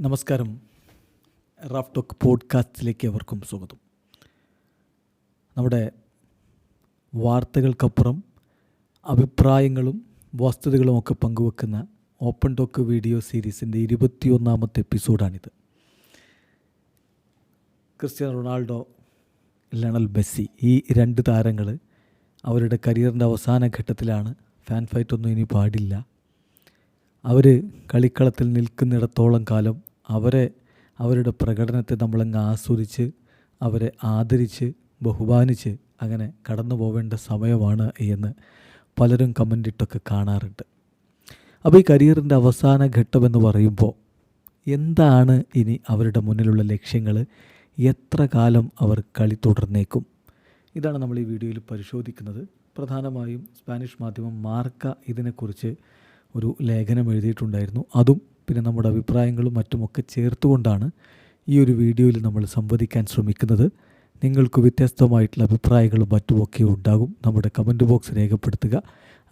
നമസ്കാരം. Raf talk പോഡ്കാസ്റ്റിലേക്ക് അവർക്കും സ്വാഗതം. നമ്മുടെ വാർത്തകൾക്കപ്പുറം അഭിപ്രായങ്ങളും വസ്തുതകളും ഒക്കെ പങ്കുവെക്കുന്ന ഓപ്പൺ ടോക്ക് വീഡിയോ സീരീസിന്റെ ഇരുപത്തിയൊന്നാമത്തെ എപ്പിസോഡാണിത്. ക്രിസ്ത്യാനോ റൊണാൾഡോ ലണൽ മെസ്സി ഈ രണ്ട് താരങ്ങൾ അവരുടെ കരിയറിന്റെ അവസാന ഘട്ടത്തിലാണ് ഫാൻ ഫൈറ്റൊന്നും ഇനി പാടില്ല. അവർ കളിക്കളത്തിൽ നിൽക്കുന്നിടത്തോളം കാലം അവരെ അവരുടെ പ്രകടനത്തെ നമ്മളങ്ങ് ആസ്വദിച്ച് അവരെ ആദരിച്ച് ബഹുമാനിച്ച് അങ്ങനെ കടന്നു പോവേണ്ട സമയമാണ് എന്ന് പലരും കമന്റിട്ടൊക്കെ കാണാറുണ്ട്. അപ്പോൾ ഈ കരിയറിന്റെ അവസാന ഘട്ടമെന്ന് പറയുമ്പോൾ എന്താണ് ഇനി അവരുടെ മുന്നിലുള്ള ലക്ഷ്യങ്ങൾ? എത്ര കാലം അവർ കളി തുടർന്നേക്കും? ഇതാണ് നമ്മൾ ഈ വീഡിയോയിൽ പരിശോധിക്കുന്നത്. പ്രധാനമായും സ്പാനിഷ് മാധ്യമം മാർക്ക ഇതിനെക്കുറിച്ച് ഒരു ലേഖനം എഴുതിയിട്ടുണ്ടായിരുന്നു. അതും പിന്നെ നമ്മുടെ അഭിപ്രായങ്ങളും മറ്റുമൊക്കെ ചേർത്തുകൊണ്ടാണ് ഈ ഒരു വീഡിയോയിൽ നമ്മൾ സംവദിക്കാൻ ശ്രമിക്കുന്നത്. നിങ്ങൾക്ക് വ്യത്യസ്തമായിട്ടുള്ള അഭിപ്രായങ്ങളും മറ്റുമൊക്കെ ഉണ്ടാകും. നമ്മുടെ കമന്റ് ബോക്സ് രേഖപ്പെടുത്തുക.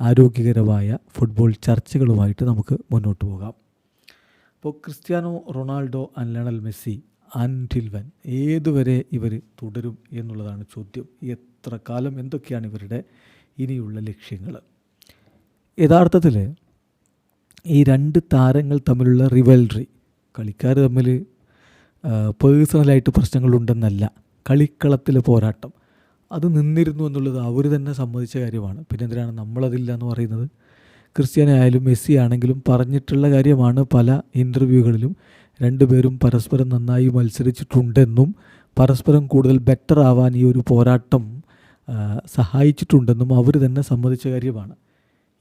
ആരോഗ്യകരമായ ഫുട്ബോൾ ചർച്ചകളുമായിട്ട് നമുക്ക് മുന്നോട്ട് പോകാം. അപ്പോൾ Cristiano Ronaldo and Lionel Messi അൻഡിൽവൻ വൻ ഏതുവരെ ഇവർ തുടരും എന്നുള്ളതാണ് ചോദ്യം. എത്ര കാലം? എന്തൊക്കെയാണ് ഇവരുടെ ഇനിയുള്ള ലക്ഷ്യങ്ങൾ? യഥാർത്ഥത്തിൽ ഈ രണ്ട് താരങ്ങൾ തമ്മിലുള്ള റിവൽറി കളിക്കാർ തമ്മിൽ പേഴ്സണലായിട്ട് പ്രശ്നങ്ങളുണ്ടെന്നല്ല കളിക്കളത്തിലെ പോരാട്ടം. അത് നിന്നിരുന്നു എന്നുള്ളത് അവർ തന്നെ സമ്മതിച്ച കാര്യമാണ്. പിന്നെ എന്തിനാണ് നമ്മളതില്ല എന്ന് പറയുന്നത് ക്രിസ്ത്യാനായാലും മെസ്സി ആണെങ്കിലും പറഞ്ഞിട്ടുള്ള കാര്യമാണ് പല ഇന്റർവ്യൂകളിലും രണ്ടുപേരും പരസ്പരം നന്നായി മത്സരിച്ചിട്ടുണ്ടെന്നും പരസ്പരം കൂടുതൽ ബെറ്റർ ആവാൻ ഈ ഒരു പോരാട്ടം സഹായിച്ചിട്ടുണ്ടെന്നും അവർ തന്നെ സമ്മതിച്ച കാര്യമാണ്.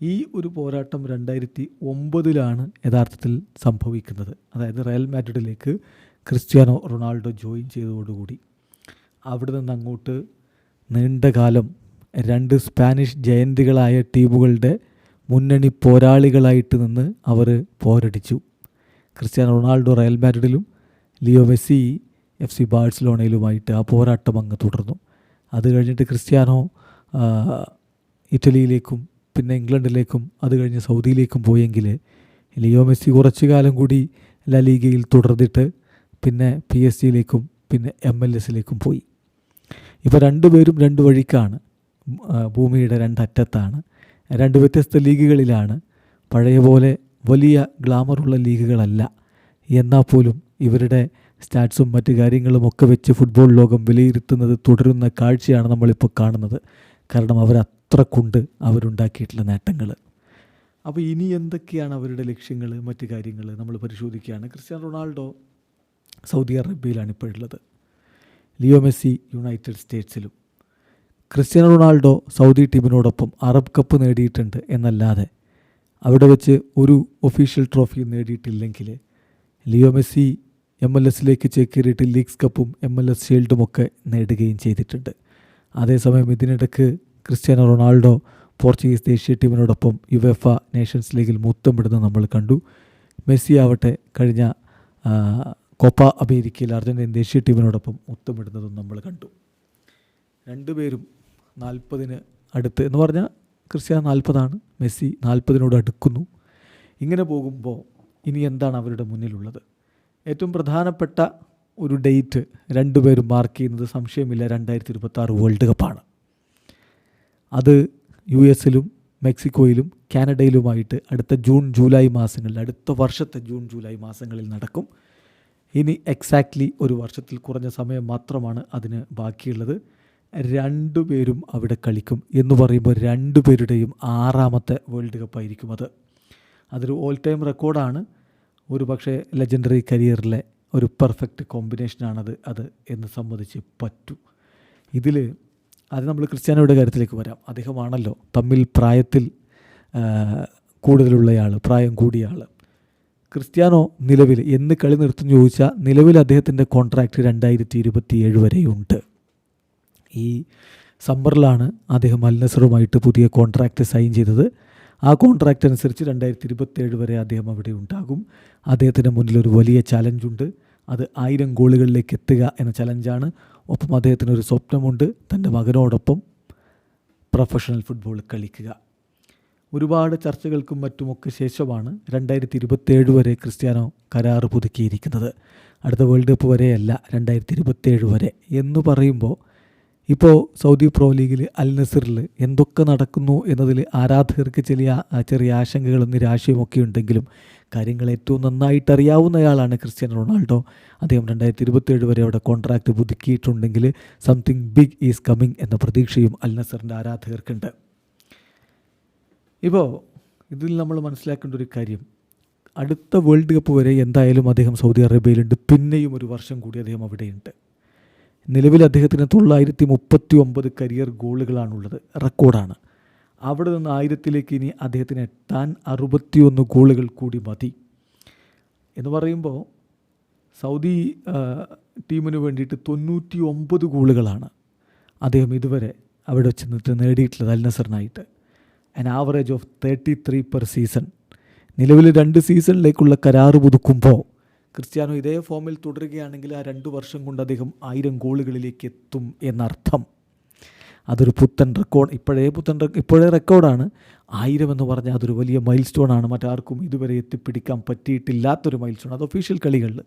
ഈ ഒരു പോരാട്ടം രണ്ടായിരത്തി ഒമ്പതിലാണ് യഥാർത്ഥത്തിൽ സംഭവിക്കുന്നത്. അതായത് റയൽ മാഡ്രിഡിലേക്ക് ക്രിസ്ത്യാനോ റൊണാൾഡോ ജോയിൻ ചെയ്തതോടുകൂടി അവിടെ നിന്ന് അങ്ങോട്ട് നീണ്ടകാലം രണ്ട് സ്പാനിഷ് ജയന്തികളായ ടീമുകളുടെ മുന്നണി പോരാളികളായിട്ട് നിന്ന് അവർ പോരടിച്ചു. ക്രിസ്ത്യാനോ റൊണാൾഡോ റയൽ മാഡ്രിഡിലും ലിയോ മെസ്സി എഫ് സി ബാഴ്സലോണയിലുമായിട്ട് ആ പോരാട്ടം അങ്ങ് തുടർന്നു. അത് കഴിഞ്ഞിട്ട് ക്രിസ്ത്യാനോ ഇറ്റലിയിലേക്കും പിന്നെ ഇംഗ്ലണ്ടിലേക്കും അത് കഴിഞ്ഞ് സൗദിയിലേക്കും പോയെങ്കിൽ ലിയോ മെസ്സി കുറച്ചു കാലം കൂടി ലാ ലീഗയിൽ തുടർന്നിട്ട് പിന്നെ പി എസ് ജിയിലേക്കും പിന്നെ എം എൽ എസിലേക്കും പോയി. ഇപ്പോൾ രണ്ടുപേരും രണ്ട് വഴിക്കാണ്. ഭൂമിയുടെ രണ്ടറ്റത്താണ്. രണ്ട് വ്യത്യസ്ത ലീഗുകളിലാണ്. പഴയ പോലെ വലിയ ഗ്ലാമറുള്ള ലീഗുകളല്ല. എന്നാൽ പോലും ഇവരുടെ സ്റ്റാറ്റ്സും മറ്റു കാര്യങ്ങളും ഒക്കെ വെച്ച് ഫുട്ബോൾ ലോകം വിലയിരുത്തുന്നത് തുടരുന്ന കാഴ്ചയാണ് നമ്മളിപ്പോൾ കാണുന്നത്. കാരണം അവർ അത്രക്കുണ്ട് അവരുണ്ടാക്കിയിട്ടുള്ള നേട്ടങ്ങൾ അപ്പോൾ ഇനി എന്തൊക്കെയാണ് അവരുടെ ലക്ഷ്യങ്ങൾ മറ്റു കാര്യങ്ങൾ നമ്മൾ പരിശോധിക്കുകയാണ്. ക്രിസ്ത്യാനോ റൊണാൾഡോ സൗദി അറേബ്യയിലാണ് ഇപ്പോൾ ഉള്ളത് ലിയോ മെസ്സി യുണൈറ്റഡ് സ്റ്റേറ്റ്സിലും. ക്രിസ്ത്യാനോ റൊണാൾഡോ സൗദി ടീമിനോടൊപ്പം അറബ് കപ്പ് നേടിയിട്ടുണ്ട് എന്നല്ലാതെ അവിടെ വെച്ച് ഒരു ഒഫീഷ്യൽ ട്രോഫി നേടിയിട്ടില്ലെങ്കിൽ ലിയോ മെസ്സി എം എൽ എസിലേക്ക് ചേക്കേറിയിട്ട് ലീഗ്സ് കപ്പും എം എൽ എസ് ഷീൽഡും ഒക്കെ നേടുകയും ചെയ്തിട്ടുണ്ട്. അതേസമയം ഇതിനിടയ്ക്ക് ക്രിസ്ത്യാനോ റൊണാൾഡോ പോർച്ചുഗീസ് ദേശീയ ടീമിനോടൊപ്പം യുവെഫ നേഷൻസ് ലീഗിൽ മുത്തം മുത്തമിടുന്നത് നമ്മൾ കണ്ടു. മെസ്സി ആവട്ടെ കഴിഞ്ഞ കോപ്പ അമേരിക്കയിൽ അർജന്റീൻ ദേശീയ ടീമിനോടൊപ്പം മുത്തമിടുന്നതും നമ്മൾ കണ്ടു. രണ്ടുപേരും നാൽപ്പതിന് അടുത്ത് എന്ന് പറഞ്ഞാൽ ക്രിസ്ത്യാനോ നാൽപ്പതാണ് മെസ്സി നാൽപ്പതിനോട് അടുക്കുന്നു. ഇങ്ങനെ പോകുമ്പോൾ ഇനി എന്താണ് അവരുടെ മുന്നിലുള്ളത്? ഏറ്റവും പ്രധാനപ്പെട്ട ഒരു ഡേറ്റ് രണ്ടുപേരും മാർക്ക് ചെയ്യുന്നത് സംശയമില്ല. രണ്ടായിരത്തി ഇരുപത്തി ആറ് വേൾഡ് കപ്പാണ് അത് യു എസിലും മെക്സിക്കോയിലും കാനഡയിലുമായിട്ട് അടുത്ത ജൂൺ ജൂലൈ മാസങ്ങളിൽ അടുത്ത വർഷത്തെ ജൂൺ ജൂലൈ മാസങ്ങളിൽ നടക്കും. ഇനി എക്സാക്ട്ലി ഒരു വർഷത്തിൽ കുറഞ്ഞ സമയം മാത്രമാണ് അതിന് ബാക്കിയുള്ളത്. രണ്ടുപേരും അവിടെ കളിക്കും എന്ന് പറയുമ്പോൾ രണ്ടുപേരുടെയും ആറാമത്തെ വേൾഡ് കപ്പായിരിക്കും അത്. അതൊരു ഓൾ ടൈം റെക്കോർഡാണ് ഒരു പക്ഷേ ലെജൻഡറി കരിയറിലെ ഒരു പെർഫെക്റ്റ് കോമ്പിനേഷനാണത് അത് എന്ന് സമ്മതിച്ച് പറ്റൂ. ഇതിൽ അത് നമ്മൾ ക്രിസ്ത്യാനോയുടെ കാര്യത്തിലേക്ക് വരാം. അദ്ദേഹമാണല്ലോ തമ്മിൽ പ്രായത്തിൽ കൂടുതലുള്ളയാൾ പ്രായം കൂടിയ ആൾ ക്രിസ്ത്യാനോ നിലവിൽ എന്ന് കളി നിർത്തും ചോദിച്ചാൽ നിലവിൽ അദ്ദേഹത്തിന്റെ കോൺട്രാക്റ്റ് രണ്ടായിരത്തി ഇരുപത്തി ഏഴ് വരെയുണ്ട്. ഈ സമ്മറിലാണ് അദ്ദേഹം അൽനസറുമായിട്ട് പുതിയ കോൺട്രാക്റ്റ് സൈൻ ചെയ്തത്. ആ കോൺട്രാക്റ്റ് അനുസരിച്ച് രണ്ടായിരത്തി ഇരുപത്തേഴ് വരെ അദ്ദേഹം അവിടെ ഉണ്ടാകും. അദ്ദേഹത്തിന്റെ മുന്നിൽ ഒരു വലിയ ചലഞ്ചുണ്ട് അത് ആയിരം ഗോളുകളിലേക്ക് എത്തുക എന്ന ചലഞ്ചാണ്. ഒപ്പം അദ്ദേഹത്തിന് ഒരു സ്വപ്നമുണ്ട്. തന്റെ മകനോടൊപ്പം പ്രൊഫഷണൽ ഫുട്ബോൾ കളിക്കുക. ഒരുപാട് ചർച്ചകൾക്കും മറ്റുമൊക്കെ ശേഷമാണ് രണ്ടായിരത്തി ഇരുപത്തേഴ് വരെ ക്രിസ്ത്യാനോ കരാർ പുതുക്കിയിരിക്കുന്നത്. അടുത്ത വേൾഡ് കപ്പ് വരെയല്ല രണ്ടായിരത്തി ഇരുപത്തേഴ് വരെ. എന്ന് പറയുമ്പോൾ ഇപ്പോൾ സൗദി പ്രോ ലീഗിൽ അൽ നസറിൽ എന്തൊക്കെ നടക്കുന്നു എന്നതിൽ ആരാധകർക്ക് ചെറിയ ചെറിയ ആശങ്കകളും നിരാശയും ഒക്കെ ഉണ്ടെങ്കിലും കാര്യങ്ങൾ ഏറ്റവും നന്നായിട്ട് അറിയാവുന്നയാളാണ് ക്രിസ്ത്യാനോ റൊണാൾഡോ. അദ്ദേഹം രണ്ടായിരത്തി ഇരുപത്തേഴ് വരെ അവിടെ കോൺട്രാക്റ്റ് പുതുക്കിയിട്ടുണ്ടെങ്കിൽ സംതിങ് ബിഗ് ഈസ് കമ്മിങ് എന്ന പ്രതീക്ഷയും അൽ നസറിന്റെ ആരാധകർക്കുണ്ട്. ഇപ്പോൾ ഇതിൽ നമ്മൾ മനസ്സിലാക്കേണ്ട ഒരു കാര്യം. അടുത്ത വേൾഡ് കപ്പ് വരെ എന്തായാലും അദ്ദേഹം സൗദി അറേബ്യയിലുണ്ട്. പിന്നെയും ഒരു വർഷം കൂടി അദ്ദേഹം അവിടെയുണ്ട്. നിലവിൽ അദ്ദേഹത്തിന് തൊള്ളായിരത്തി മുപ്പത്തി ഒമ്പത് കരിയർ ഗോളുകളാണുള്ളത് റെക്കോർഡാണ് അവിടെ നിന്ന് ആയിരത്തിലേക്ക് ഇനി അദ്ദേഹത്തിന് എത്താൻ അറുപത്തിയൊന്ന് ഗോളുകൾ കൂടി മതി. എന്ന് പറയുമ്പോൾ സൗദി ടീമിന് വേണ്ടിയിട്ട് തൊണ്ണൂറ്റി ഒമ്പത് ഗോളുകളാണ് അദ്ദേഹം ഇതുവരെ അവിടെ വെച്ച് നിന്നിട്ട് നേടിയിട്ടുള്ളത് Al നസറിനായിട്ട്. An average of thirty three per season നിലവിൽ രണ്ട് സീസണിലേക്കുള്ള കരാറ് പുതുക്കുമ്പോൾ ക്രിസ്ത്യാനോ ഇതേ ഫോമിൽ തുടരുകയാണെങ്കിൽ ആ രണ്ട് വർഷം കൊണ്ട് അദ്ദേഹം ആയിരം ഗോളുകളിലേക്ക് എത്തും എന്നർത്ഥം. അതൊരു പുത്തൻ റെക്കോർഡ് ഇപ്പോഴേ പുത്തൻ ഇപ്പോഴേ റെക്കോർഡാണ് ആയിരം എന്ന് പറഞ്ഞാൽ അതൊരു വലിയ മൈൽ സ്റ്റോൺ ആണ്. മറ്റാർക്കും ഇതുവരെ എത്തിപ്പിടിക്കാൻ പറ്റിയിട്ടില്ലാത്തൊരു മൈൽ സ്റ്റോൺ അത് ഒഫീഷ്യൽ കളികളിൽ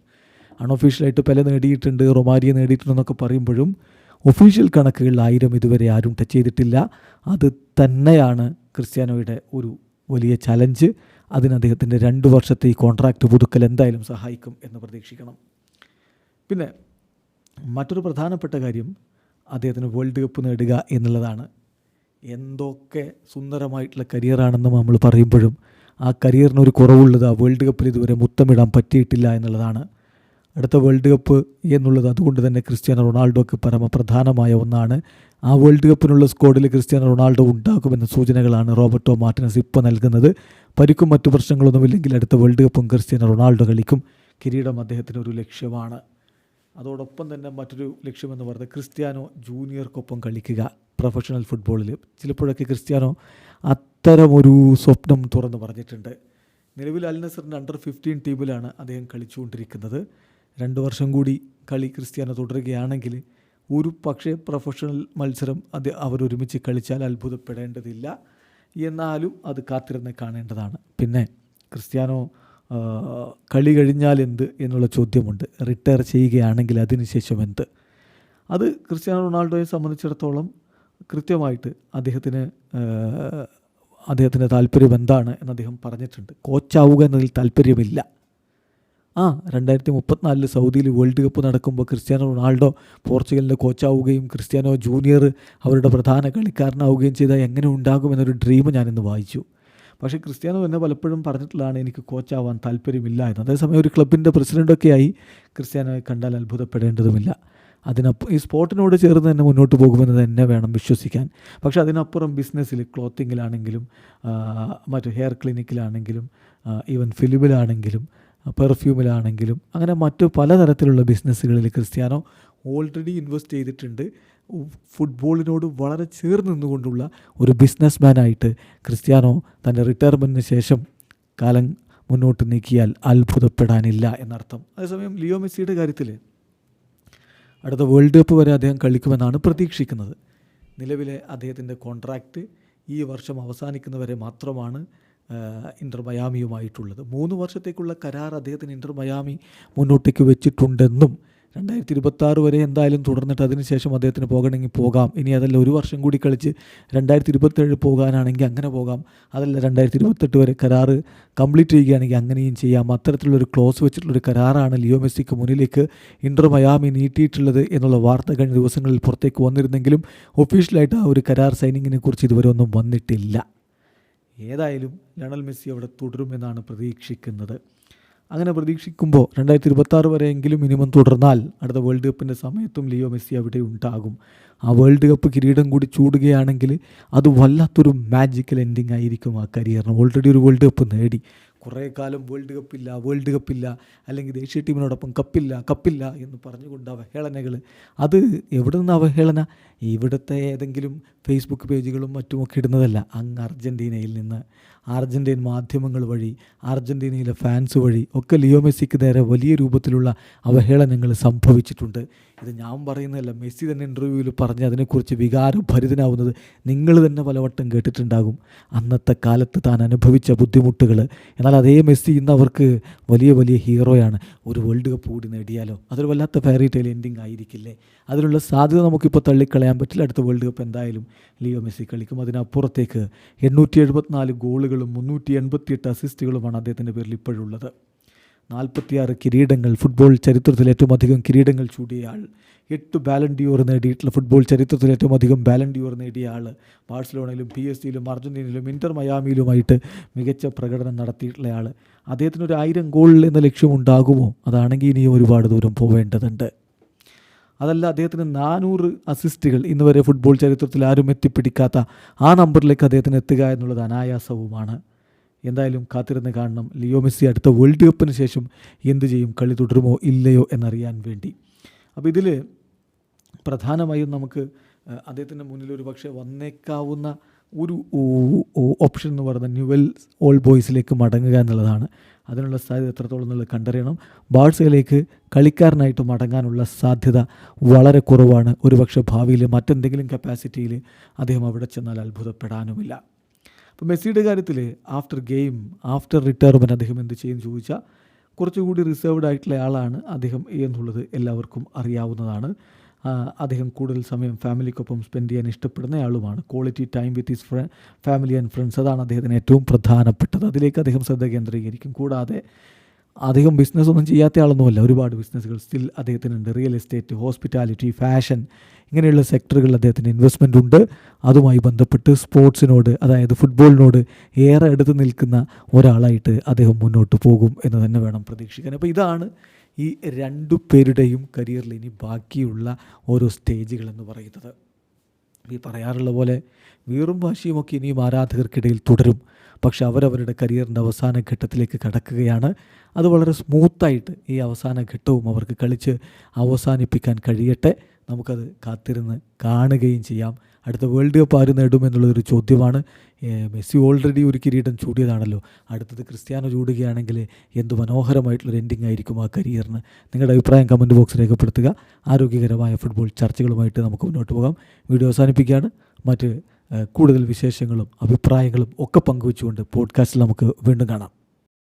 അൺഒഫീഷ്യലായിട്ട് പല നേടിയിട്ടുണ്ട് റൊമാരിയ നേടിയിട്ടുണ്ടെന്നൊക്കെ പറയുമ്പോഴും ഒഫീഷ്യൽ കണക്കുകളിൽ ആയിരം ഇതുവരെ ആരും ടച്ച് ചെയ്തിട്ടില്ല. അത് തന്നെയാണ് ക്രിസ്ത്യാനോയുടെ ഒരു വലിയ ചലഞ്ച് അതിന് അദ്ദേഹത്തിന്റെ രണ്ട് വർഷത്തെ ഈ കോൺട്രാക്റ്റ് പുതുക്കൽ എന്തായാലും സഹായിക്കും എന്ന് പ്രതീക്ഷിക്കണം. പിന്നെ മറ്റൊരു പ്രധാനപ്പെട്ട കാര്യം അദ്ദേഹത്തിന് വേൾഡ് കപ്പ് നേടുക എന്നുള്ളതാണ്. എന്തൊക്കെ സുന്ദരമായിട്ടുള്ള കരിയറാണെന്ന് നമ്മൾ പറയുമ്പോഴും ആ കരിയറിന് ഒരു കുറവുള്ളത് ആ വേൾഡ് കപ്പിൽ ഇതുവരെ മുത്തമിടാൻ പറ്റിയിട്ടില്ല എന്നുള്ളതാണ്. അടുത്ത വേൾഡ് കപ്പ് എന്നുള്ളത് അതുകൊണ്ട് തന്നെ ക്രിസ്ത്യാനോ റൊണാൾഡോക്ക് പരമപ്രധാനമായ ഒന്നാണ്. ആ വേൾഡ് കപ്പിനുള്ള സ്ക്വാഡിൽ ക്രിസ്ത്യാനോ റൊണാൾഡോ ഉണ്ടാകുമെന്ന സൂചനകളാണ് റോബർട്ടോ മാർട്ടിനസ് ഇപ്പോൾ നൽകുന്നത്. പരിക്കും മറ്റു പ്രശ്നങ്ങളൊന്നുമില്ലെങ്കിൽ അടുത്ത വേൾഡ് കപ്പും ക്രിസ്ത്യാനോ റൊണാൾഡോ കളിക്കും. കിരീടം അദ്ദേഹത്തിന് ഒരു ലക്ഷ്യമാണ്. അതോടൊപ്പം തന്നെ മറ്റൊരു ലക്ഷ്യമെന്ന് പറയുന്നത് ക്രിസ്ത്യാനോ ജൂനിയർക്കൊപ്പം കളിക്കുക പ്രൊഫഷണൽ ഫുട്ബോളിൽ ചിലപ്പോഴൊക്കെ ക്രിസ്ത്യാനോ അത്തരമൊരു സ്വപ്നം തുറന്നു പറഞ്ഞിട്ടുണ്ട്. നിലവിൽ അൽ നസറിന്റെ അണ്ടർ ഫിഫ്റ്റീൻ ടീമിലാണ് അദ്ദേഹം കളിച്ചുകൊണ്ടിരിക്കുന്നത്. രണ്ട് വർഷം കൂടി കളി ക്രിസ്ത്യാനോ തുടരുകയാണെങ്കിൽ ഒരു പക്ഷേ പ്രൊഫഷണൽ മത്സരം അത് അവരൊരുമിച്ച് കളിച്ചാൽ അത്ഭുതപ്പെടേണ്ടതില്ല. എന്നാലും അത് കാത്തിരുന്ന് കാണേണ്ടതാണ്. പിന്നെ ക്രിസ്ത്യാനോ കളി കഴിഞ്ഞാൽ എന്ത് എന്നുള്ള ചോദ്യമുണ്ട്. റിട്ടയർ ചെയ്യുകയാണെങ്കിൽ അതിനുശേഷം എന്ത്? അത് ക്രിസ്ത്യാനോ റൊണാൾഡോയെ സംബന്ധിച്ചിടത്തോളം കൃത്യമായിട്ട് അദ്ദേഹത്തിന് അദ്ദേഹത്തിന്റെ താല്പര്യം എന്താണ് എന്ന് അദ്ദേഹം പറഞ്ഞിട്ടുണ്ട്. കോച്ചാവുക എന്നതിൽ താല്പര്യമില്ല. ആ രണ്ടായിരത്തി മുപ്പത്തിനാലിൽ സൗദിയിൽ വേൾഡ് കപ്പ് നടക്കുമ്പോൾ ക്രിസ്ത്യാനോ റൊണാൾഡോ പോർച്ചുഗലിന്റെ കോച്ചാവുകയും ക്രിസ്ത്യാനോ ജൂനിയർ അവരുടെ പ്രധാന കളിക്കാരനാവുകയും ചെയ്താൽ എങ്ങനെ ഉണ്ടാകുമെന്നൊരു ഡ്രീം ഞാനിന്ന് വായിച്ചു. പക്ഷേ ക്രിസ്ത്യാനോ തന്നെ പലപ്പോഴും പറഞ്ഞിട്ടുള്ളതാണ് എനിക്ക് കോച്ചാവാൻ താല്പര്യമില്ല എന്ന്. അതേസമയം ഒരു ക്ലബിന്റെ പ്രസിഡന്റൊക്കെ ആയി ക്രിസ്ത്യാനോയെ കണ്ടാൽ അത്ഭുതപ്പെടേണ്ടതുമില്ല. അതിനപ്പം ഈ സ്പോർട്ടിനോട് ചേർന്ന് തന്നെ മുന്നോട്ട് പോകുമെന്ന് തന്നെ വേണം വിശ്വസിക്കാൻ. പക്ഷേ അതിനപ്പുറം ബിസിനസ്സിൽ ക്ലോത്തിങ്ങിലാണെങ്കിലും മറ്റു ഹെയർ ക്ലിനിക്കിലാണെങ്കിലും ഈവൻ ഫിലിമിലാണെങ്കിലും പെർഫ്യൂമിലാണെങ്കിലും അങ്ങനെ മറ്റു പലതരത്തിലുള്ള ബിസിനസ്സുകളിൽ ക്രിസ്ത്യാനോ ഓൾറെഡി ഇൻവെസ്റ്റ് ചെയ്തിട്ടുണ്ട്. ഫുട്ബോളിനോട് വളരെ ചേർന്ന് നിന്നുകൊണ്ടുള്ള ഒരു ബിസിനസ് മാനായിട്ട് ക്രിസ്ത്യാനോ തന്റെ റിട്ടയർമെന്റിന് ശേഷം കാലം മുന്നോട്ട് നീക്കിയാൽ അത്ഭുതപ്പെടാനില്ല എന്നർത്ഥം. അതേസമയം ലിയോ മെസ്സിയുടെ കാര്യത്തിൽ അടുത്ത വേൾഡ് കപ്പ് വരെ അദ്ദേഹം കളിക്കുമെന്നാണ് പ്രതീക്ഷിക്കുന്നത്. നിലവിലെ അദ്ദേഹത്തിന്റെ കോൺട്രാക്റ്റ് ഈ വർഷം അവസാനിക്കുന്നവരെ മാത്രമാണ് ഇന്റർ മയാമിയുമായിട്ടുള്ളത്. മൂന്ന് വർഷത്തേക്കുള്ള കരാർ അദ്ദേഹത്തിന് ഇന്റർ മയാമി മുന്നോട്ടേക്ക് വെച്ചിട്ടുണ്ടെന്നും രണ്ടായിരത്തി ഇരുപത്തി ആറ് വരെ എന്തായാലും തുടർന്നിട്ട് അതിനുശേഷം അദ്ദേഹത്തിന് പോകണമെങ്കിൽ പോകാം. ഇനി അതല്ല ഒരു വർഷം കൂടി കളിച്ച് രണ്ടായിരത്തി ഇരുപത്തേഴ് പോകാനാണെങ്കിൽ അങ്ങനെ പോകാം. അതല്ല രണ്ടായിരത്തി ഇരുപത്തെട്ട് വരെ കരാറ് കംപ്ലീറ്റ് ചെയ്യുകയാണെങ്കിൽ അങ്ങനെയും ചെയ്യാം. അത്തരത്തിലുള്ളൊരു ക്ലോസ് വെച്ചിട്ടുള്ളൊരു കരാറാണ് ലിയോ മെസ്സിക്ക് മുന്നിലേക്ക് ഇന്റർ മയാമി നീട്ടിയിട്ടുള്ളത് എന്നുള്ള വാർത്ത കഴിഞ്ഞ ദിവസങ്ങളിൽ പുറത്തേക്ക് വന്നിരുന്നെങ്കിലും ഒഫീഷ്യലായിട്ട് ആ ഒരു കരാർ സൈനിങ്ങിനെ കുറിച്ച് ഇതുവരെ ഒന്നും വന്നിട്ടില്ല. ഏതായാലും ലണൽ മെസ്സി അവിടെ തുടരുമെന്നാണ് പ്രതീക്ഷിക്കുന്നത്. അങ്ങനെ പ്രതീക്ഷിക്കുമ്പോൾ രണ്ടായിരത്തി ഇരുപത്താറ് വരെയെങ്കിലും മിനിമം തുടർന്നാൽ അടുത്ത വേൾഡ് കപ്പിന്റെ സമയത്തും ലിയോ മെസ്സി അവിടെ ഉണ്ടാകും. ആ വേൾഡ് കപ്പ് കിരീടം കൂടി ചൂടുകയാണെങ്കിൽ അത് വല്ലാത്തൊരു മാജിക്കൽ എൻഡിങ് ആയിരിക്കും ആ കരിയറിന് ഓൾറെഡി ഒരു വേൾഡ് കപ്പ് നേടി. കുറേ കാലം വേൾഡ് കപ്പില്ല വേൾഡ് കപ്പില്ല അല്ലെങ്കിൽ ദേശീയ ടീമിനോടൊപ്പം കപ്പില്ല കപ്പില്ല എന്ന് പറഞ്ഞുകൊണ്ട് അവഹേളനകൾ അത് എവിടെ നിന്ന് അവഹേളന? ഇവിടുത്തെ ഏതെങ്കിലും ഫേസ്ബുക്ക് പേജുകളും മറ്റുമൊക്കെ ഇടുന്നതല്ല അങ്ങ് അർജന്റീനയിൽ നിന്ന്. അർജന്റീൻ മാധ്യമങ്ങൾ വഴി അർജന്റീനയിലെ ഫാൻസ് വഴി ഒക്കെ ലിയോ മെസ്സിക്ക് നേരെ വലിയ രൂപത്തിലുള്ള അവഹേളനങ്ങൾ സംഭവിച്ചിട്ടുണ്ട്. ഇത് ഞാൻ പറയുന്നതല്ല മെസ്സി തന്നെ ഇന്റർവ്യൂവിൽ പറഞ്ഞ് അതിനെക്കുറിച്ച് വികാരഭരിതനാവുന്നത് നിങ്ങൾ തന്നെ പലവട്ടം കേട്ടിട്ടുണ്ടാകും. അന്നത്തെ കാലത്ത് താൻ അനുഭവിച്ച ബുദ്ധിമുട്ടുകൾ എന്നാൽ അതേ മെസ്സി ഇന്ന് അവർക്ക് വലിയ വലിയ ഹീറോയാണ് ഒരു വേൾഡ് കപ്പ് കൂടി നേടിയാലോ? അതൊരു വല്ലാത്ത ഫെയറി ടെയിൽ എൻഡിങ് ആയിരിക്കില്ലേ? അതിനുള്ള സാധ്യത നമുക്കിപ്പോൾ തള്ളിക്കളയാൻ പറ്റില്ല അടുത്ത വേൾഡ് കപ്പ് എന്തായാലും. ലിയോ മെസ്സി കളിക്കും. അതിനപ്പുറത്തേക്ക് എണ്ണൂറ്റി എഴുപത്തിനാല് ഗോളുകളും മുന്നൂറ്റി എൺപത്തിയെട്ട് അസിസ്റ്റുകളുമാണ് അദ്ദേഹത്തിന്റെ പേരിൽ ഇപ്പോഴുള്ളത്. നാൽപ്പത്തിയാറ് കിരീടങ്ങൾ ഫുട്ബോൾ ചരിത്രത്തിൽ ഏറ്റവും അധികം കിരീടങ്ങൾ ചൂടിയ ആൾ എട്ട് ബാലൻഡിയോർ നേടിയിട്ടുള്ള ഫുട്ബോൾ ചരിത്രത്തിൽ ഏറ്റവും അധികം ബാലൻഡിയോർ നേടിയ ആൾ ബാഴ്സലോണയിലും പി എസ് സിയിലും അർജന്റീനയിലും ഇന്റർ മയാമിയിലുമായിട്ട് മികച്ച പ്രകടനം നടത്തിയിട്ടുള്ള ആൾ. അദ്ദേഹത്തിന് ഒരു ആയിരം ഗോൾ എന്ന ലക്ഷ്യമുണ്ടാകുമോ? അതാണെങ്കിൽ ഇനിയും ഒരുപാട് ദൂരം പോവേണ്ടതുണ്ട്. അതല്ല അദ്ദേഹത്തിന് നാനൂറ് അസിസ്റ്റുകൾ ഇന്ന് വരെ ഫുട്ബോൾ ചരിത്രത്തിൽ ആരും എത്തിപ്പിടിക്കാത്ത ആ നമ്പറിലേക്ക് അദ്ദേഹത്തിന് എത്തുക എന്നുള്ളത് അനായാസവുമാണ്. എന്തായാലും കാത്തിരുന്ന് കാണണം. ലിയോ മെസ്സി അടുത്ത വേൾഡ് കപ്പിന് ശേഷം എന്ത് ചെയ്യും? കളി തുടരുമോ ഇല്ലയോ എന്നറിയാൻ വേണ്ടി. അപ്പോൾ ഇതിൽ പ്രധാനമായും നമുക്ക് അദ്ദേഹത്തിന്റെ മുന്നിൽ ഒരു പക്ഷേ വന്നേക്കാവുന്ന ഒരു ഓപ്ഷൻ എന്ന് പറയുന്നത് ന്യൂവൽ ഓൾ ബോയ്സിലേക്ക് മടങ്ങുക എന്നുള്ളതാണ്. അതിനുള്ള സാധ്യത എത്രത്തോളം എന്നുള്ളത് കണ്ടറിയണം. ബാഴ്സയിലേക്ക് കളിക്കാരനായിട്ട് മടങ്ങാനുള്ള സാധ്യത വളരെ കുറവാണ്. ഒരുപക്ഷെ ഭാവിയിൽ മറ്റെന്തെങ്കിലും കപ്പാസിറ്റിയിൽ അദ്ദേഹം അവിടെ ചെന്നാൽ അത്ഭുതപ്പെടാനുമില്ല. അപ്പോൾ മെസ്സിയുടെ കാര്യത്തിൽ ആഫ്റ്റർ ഗെയിം ആഫ്റ്റർ റിട്ടയർമെന്റ് അദ്ദേഹം എന്ത് ചെയ്യും ചോദിച്ചാൽ കുറച്ചുകൂടി റിസർവ്ഡ് ആയിട്ടുള്ള ആളാണ് അദ്ദേഹം എന്നുള്ളത് എല്ലാവർക്കും അറിയാവുന്നതാണ്. അദ്ദേഹം കൂടുതൽ സമയം ഫാമിലിക്കൊപ്പം സ്പെൻഡ് ചെയ്യാൻ ഇഷ്ടപ്പെടുന്ന ആളുമാണ്. Quality time with his friend family and friends അതാണ് അദ്ദേഹത്തിന് ഏറ്റവും പ്രധാനപ്പെട്ടത്. അതിലേക്ക് അദ്ദേഹം ശ്രദ്ധ കേന്ദ്രീകരിക്കും. കൂടാതെ അധികം ബിസിനസ് ഒന്നും ചെയ്യാത്ത ആളൊന്നുമല്ല. ഒരുപാട് ബിസിനസ്സുകൾ സ്റ്റിൽ അദ്ദേഹത്തിനുണ്ട്. റിയൽ എസ്റ്റേറ്റ് ഹോസ്പിറ്റാലിറ്റി ഫാഷൻ ഇങ്ങനെയുള്ള സെക്ടറുകളിൽ അദ്ദേഹത്തിന് ഇൻവെസ്റ്റ്മെന്റ് ഉണ്ട്. അതുമായി ബന്ധപ്പെട്ട് സ്പോർട്സിനോട് അതായത് ഫുട്ബോളിനോട് ഏറെ അടുത്ത് നിൽക്കുന്ന ഒരാളായിട്ട് അദ്ദേഹം മുന്നോട്ട് പോകും എന്ന് തന്നെ വേണം പ്രതീക്ഷിക്കാൻ. അപ്പോൾ ഇതാണ് ഈ രണ്ടു പേരുടെയും കരിയറിൽ ഇനി ബാക്കിയുള്ള ഓരോ സ്റ്റേജുകളെന്ന് പറയുന്നത്. ഈ പറയാറുള്ള പോലെ വീറും വാശിയുമൊക്കെ ഇനിയും ആരാധകർക്കിടയിൽ തുടരും. പക്ഷെ അവരവരുടെ കരിയറിന്റെ അവസാന ഘട്ടത്തിലേക്ക് കടക്കുകയാണ്. അത് വളരെ സ്മൂത്തായിട്ട് ഈ അവസാന ഘട്ടവും അവർക്ക് കളിച്ച് അവസാനിപ്പിക്കാൻ കഴിയട്ടെ. നമുക്കത് കാത്തിരുന്ന് കാണുകയും ചെയ്യാം. അടുത്ത വേൾഡ് കപ്പ് ആര് നേടുമെന്നുള്ളതൊരു ചോദ്യമാണ്. മെസ്സി ഓൾറെഡി ഒരു കിരീടം ചൂടിയതാണല്ലോ. അടുത്തത് ക്രിസ്ത്യാനോ ചൂടുകയാണെങ്കിൽ എന്ത് മനോഹരമായിട്ടുള്ളൊരു എൻഡിങ് ആയിരിക്കും ആ കരിയറിന്. നിങ്ങളുടെ അഭിപ്രായം കമന്റ് ബോക്സ് രേഖപ്പെടുത്തുക. ആരോഗ്യകരമായ ഫുട്ബോൾ ചർച്ചകളുമായിട്ട് നമുക്ക് മുന്നോട്ട് പോകാം. വീഡിയോ അവസാനിപ്പിക്കുകയാണ്. മറ്റ് കൂടുതൽ വിശേഷങ്ങളും അഭിപ്രായങ്ങളും ഒക്കെ പങ്കുവെച്ചുകൊണ്ട് പോഡ്കാസ്റ്റിൽ നമുക്ക് വീണ്ടും കാണാം.